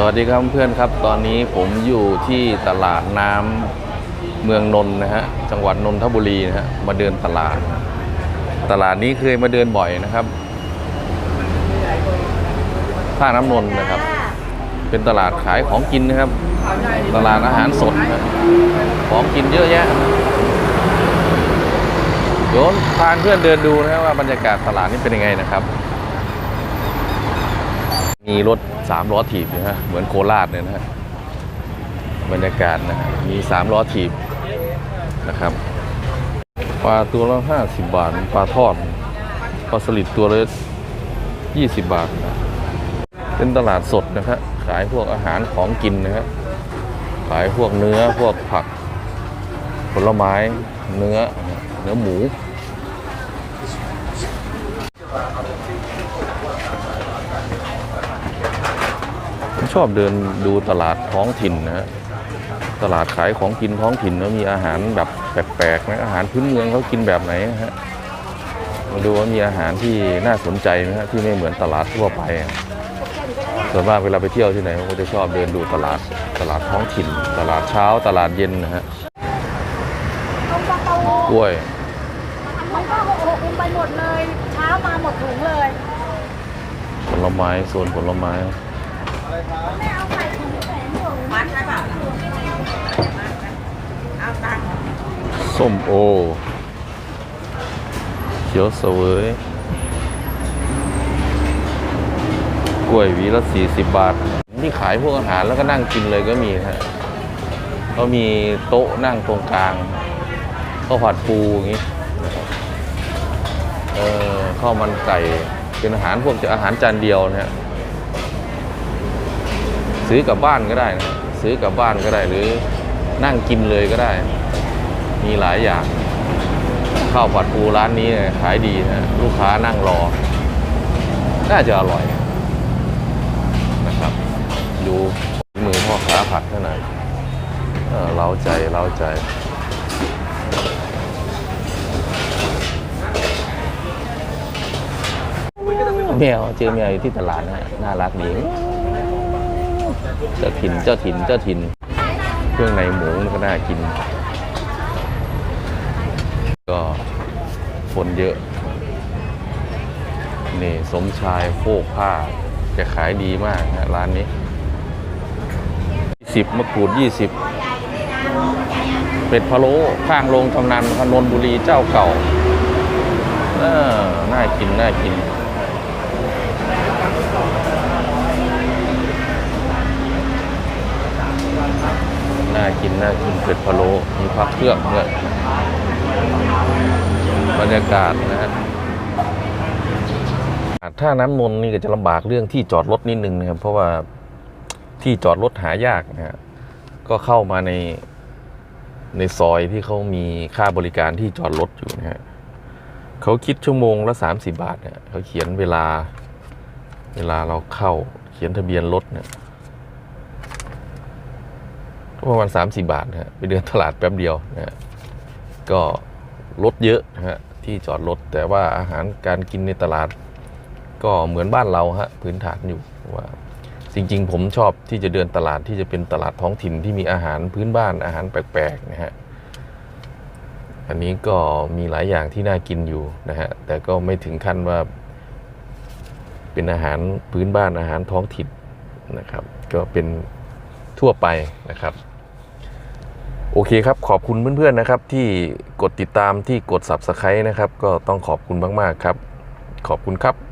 สวัสดีครับเพื่อนครับ ตอนนี้ผมอยู่ที่ตลาดน้ำเมืองนนท์นะฮะจังหวัดนนทบุรีนะฮะมาเดินตลาด ตลาดนี้เคยมาเดินบ่อยนะครับท่าน้ำนนท์นะครับ เป็นตลาดขายของกินนะครับ ตลาดอาหารสดนะของกินเยอะแยะเดี๋ยวพาเพื่อนเดินดูนะครับว่าบรรยากาศตลาดนี้เป็นยังไงนะครับ มีรถสามล้อถีบนะฮะเหมือนโคราชเนี่ยนะฮะบรรยากาศนะฮะมีสามล้อถีบนะครับปลาตัวละห้าสิบบาทปลาทอดปลาสลิดตัวละยี่สิบบาทนะเป็นตลาดสดนะฮะขายพวกอาหารของกินนะฮะขายพวกเนื้อพวกผัก ผลไม้เนื้อเนื้อหมู ชอบเดินดูตลาดท้องถิ่นนะฮะตลาดขายของกินท้องถิ่นแล้วมีอาหารแบบแปลกๆนะอาหารพื้นเมืองเขากินแบบไหนนะฮะมาดูว่ามีอาหารที่น่าสนใจไหมฮะที่ไม่เหมือนตลาดทั่วไปอะส่วนมากเวลาไปเที่ยวที่ไหนผมก็จะชอบเดินดูตลาดตลาดท้องถิ่น ตลาดเช้าตลาดเย็นนะฮะต้มปลาตูกล้วยมันก็หกหกลงไปหมดเลย เช้ามาหมดถุงเลย ผลไม้โซนผลไม้ มัดใช่ป่ะเอาตังค์ส้มโอเขียวเสวยกล้วยวีละสี่สิบบาท ที่ขายพวกอาหารแล้วก็นั่งกินเลยก็มีฮะเขามีโต๊ะนั่งตรงกลางข้าวผัดปูอย่างนี้เออข้าวมันไก่เป็นอาหารพวกจะอาหารจานเดียวนะฮะ ซื้อกลับบ้านก็ได้นะซื้อกลับบ้านก็ได้หรือนั่งกินเลยก็ได้ มีหลายอย่าง ข้าวผัดปูร้านนี้ขายดีนะลูกค้านั่งรอ น่าจะอร่อยนะครับ ดูมือพ่อค้าผัดเท่านั้นเล้าใจเล้าใจแมวเจอแมวอยู่ที่ตลาดนะน่ารักดี เจ้าถิ่นเจ้าถิ่นเจ้าถิ่นเครื่องในหมูนก็น่ากิน ก็คนเยอะ นี่สมชายโฟกผ้าแกขายดีมากนะร้านนี้สิบมะกรูดยี่สิบเป็ดพะโล้ข้างโรงกำนันพนนบุรีเจ้าเก่าเออน่ากิน น่ากิน น่า กินน่ากินเป็ดพะโล้มีพักเครื่องด้วยบรรยากาศนะฮะถ้าน้ำนนนี่ก็จะลำบากเรื่องที่จอดรถนิดนึงนะครับ เพราะว่าที่จอดรถหายากนะฮะก็เข้ามาในในซอยที่เขามีค่าบริการที่จอดรถอยู่นะฮะเขาคิดชั่วโมงละ30บาทเนี่ยเขาเขียนเวลา เวลาเราเข้าเขียนทะเบียนรถเนี่ย ประมาณ30บาทนะฮะไปเดินตลาดแป๊บเดียวนะฮะก็รถเยอะนะฮะที่จอดรถแต่ว่าอาหารการกินในตลาด ก็เหมือนบ้านเราฮะพื้นฐานอยู่ว่าจริงๆ ผมชอบที่จะเดินตลาดที่จะเป็นตลาดท้องถิ่นที่มีอาหารพื้นบ้านอาหารแปลกๆนะฮะอันนี้ก็มีหลายอย่างที่น่ากินอยู่นะฮะแต่ก็ไม่ถึงขั้นว่า เป็นอาหารพื้นบ้านอาหารท้องถิ่นนะครับ ก็เป็น ทั่วไปนะครับ โอเคครับขอบคุณเพื่อนๆนะครับ ที่กดติดตามที่กด Subscribe นะครับ ก็ต้องขอบคุณมากๆครับ ขอบคุณครับ